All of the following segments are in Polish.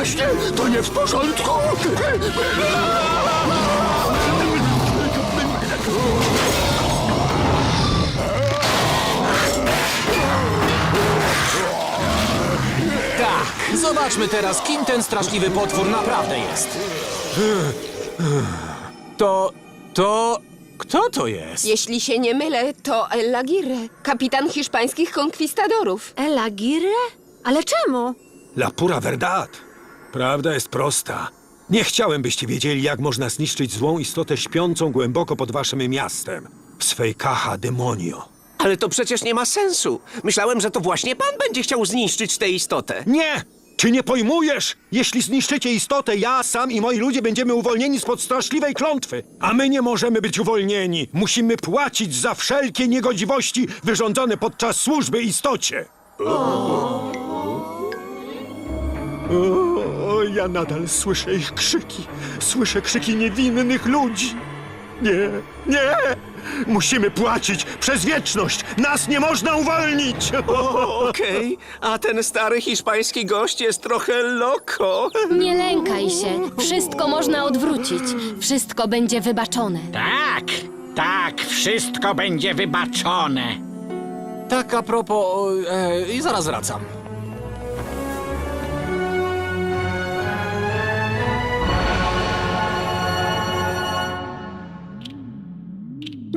właśnie, to nie w porządku. Tak, zobaczmy teraz, kim ten straszliwy potwór naprawdę jest. To... to... kto to jest? Jeśli się nie mylę, to El Aguirre, kapitan hiszpańskich konkwistadorów. El Aguirre? Ale czemu? La pura verdad. Prawda jest prosta. Nie chciałem, byście wiedzieli, jak można zniszczyć złą istotę śpiącą głęboko pod waszym miastem. W swej kacha demonio. Ale to przecież nie ma sensu. Myślałem, że to właśnie pan będzie chciał zniszczyć tę istotę. Nie! Czy nie pojmujesz? Jeśli zniszczycie istotę, ja sam i moi ludzie będziemy uwolnieni spod straszliwej klątwy. A my nie możemy być uwolnieni. Musimy płacić za wszelkie niegodziwości wyrządzone podczas służby istocie. O, o, ja nadal słyszę ich krzyki. Słyszę krzyki niewinnych ludzi. Nie, nie! Musimy płacić przez wieczność! Nas nie można uwolnić! Okej, a ten stary hiszpański gość jest trochę loko. Nie lękaj się. Wszystko można odwrócić. Wszystko będzie wybaczone. Tak, tak, wszystko będzie wybaczone. Tak a propos... E, I zaraz wracam.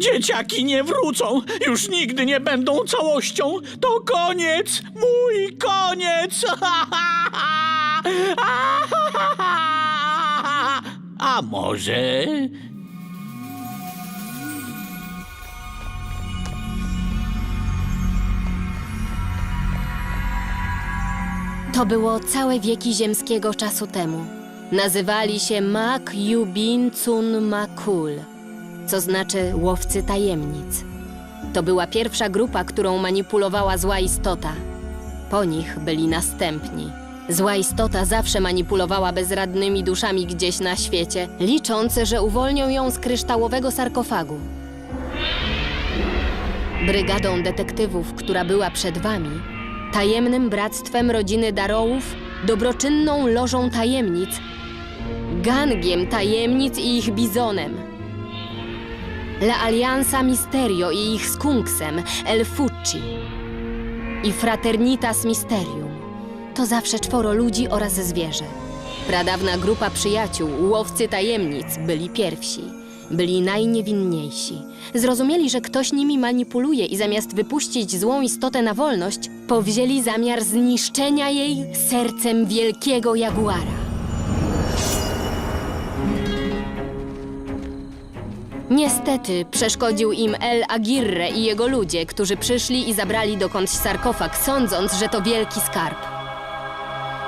Dzieciaki nie wrócą, już nigdy nie będą całością. To koniec, mój koniec. A może... To było całe wieki ziemskiego czasu temu. Nazywali się Mak Yubin Cun Makul, co znaczy łowcy tajemnic. To była pierwsza grupa, którą manipulowała zła istota. Po nich byli następni. Zła istota zawsze manipulowała bezradnymi duszami gdzieś na świecie, licząc, że uwolnią ją z kryształowego sarkofagu. Brygadą detektywów, która była przed wami, tajemnym bractwem rodziny Darołów, dobroczynną lożą tajemnic, gangiem tajemnic i ich bizonem. La Alianza Misterio i ich skunksem, El Fucci. I Fraternitas Mysterium. To zawsze czworo ludzi oraz zwierzę. Pradawna grupa przyjaciół, łowcy tajemnic, byli pierwsi. Byli najniewinniejsi. Zrozumieli, że ktoś nimi manipuluje i zamiast wypuścić złą istotę na wolność, powzięli zamiar zniszczenia jej sercem wielkiego jaguara. Niestety przeszkodził im El Aguirre i jego ludzie, którzy przyszli i zabrali dokądś sarkofag, sądząc, że to wielki skarb.